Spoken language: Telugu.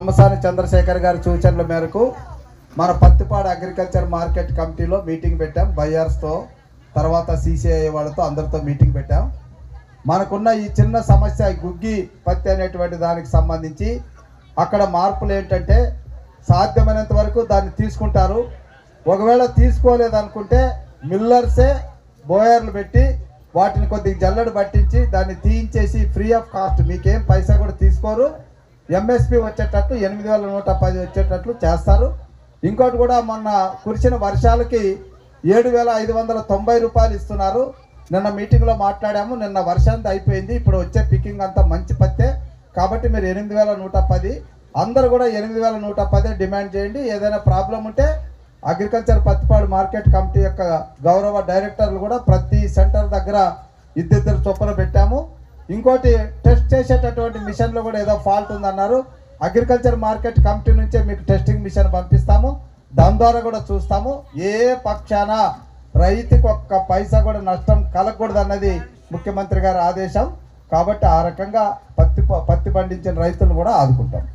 రామసాని చంద్రశేఖర్ గారి సూచనల మేరకు మన పత్తిపాడు అగ్రికల్చర్ మార్కెట్ కమిటీలో మీటింగ్ పెట్టాం. బయ్యర్స్తో తర్వాత సిసిఐ వాళ్ళతో అందరితో మీటింగ్ పెట్టాం. మనకున్న ఈ చిన్న సమస్య గుగ్గి పత్తి అనేటువంటి దానికి సంబంధించి అక్కడ మార్పులు ఏంటంటే సాధ్యమైనంత వరకు దాన్ని తీసుకుంటారు. ఒకవేళ తీసుకోలేదనుకుంటే మిల్లర్సే బోయర్లు పెట్టి వాటిని కొద్దిగా జల్లడు పట్టించి దాన్ని తీయించేసి ఫ్రీ ఆఫ్ కాస్ట్ మీకేం పైసా కూడా తీసుకోరు. ఎంఎస్పి వచ్చేటట్లు ఎనిమిది వేల నూట పది వచ్చేటట్లు చేస్తారు. ఇంకోటి కూడా మొన్న కురిసిన వర్షాలకి ఏడు వేల ఐదు వందల తొంభై రూపాయలు ఇస్తున్నారు. నిన్న మీటింగ్లో మాట్లాడాము. నిన్న వర్షాంతి అయిపోయింది. ఇప్పుడు వచ్చే పికింగ్ అంతా మంచి పత్తే. కాబట్టి మీరు ఎనిమిది వేల నూట పది అందరూ కూడా ఎనిమిది వేల నూట పదే డిమాండ్ చేయండి. ఏదైనా ప్రాబ్లం ఉంటే అగ్రికల్చర్ పత్తిపాడు మార్కెట్ కమిటీ యొక్క గౌరవ డైరెక్టర్లు కూడా ప్రతి సెంటర్ దగ్గర ఇద్దరిద్దరు చొప్పున పెట్టాము. ఇంకోటి టెస్ట్ చేసేటటువంటి మిషన్లో కూడా ఏదో ఫాల్ట్ ఉందన్నారు. అగ్రికల్చర్ మార్కెట్ కమిటీ నుంచే మీకు టెస్టింగ్ మిషన్ పంపిస్తాము. దాని ద్వారా కూడా చూస్తాము. ఏ పక్షాన రైతుకు ఒక్క పైసా కూడా నష్టం కలగకూడదు అన్నది ముఖ్యమంత్రి గారి ఆదేశం. కాబట్టి ఆ రకంగా పత్తి పత్తి పండించిన రైతులను కూడా ఆదుకుంటాం.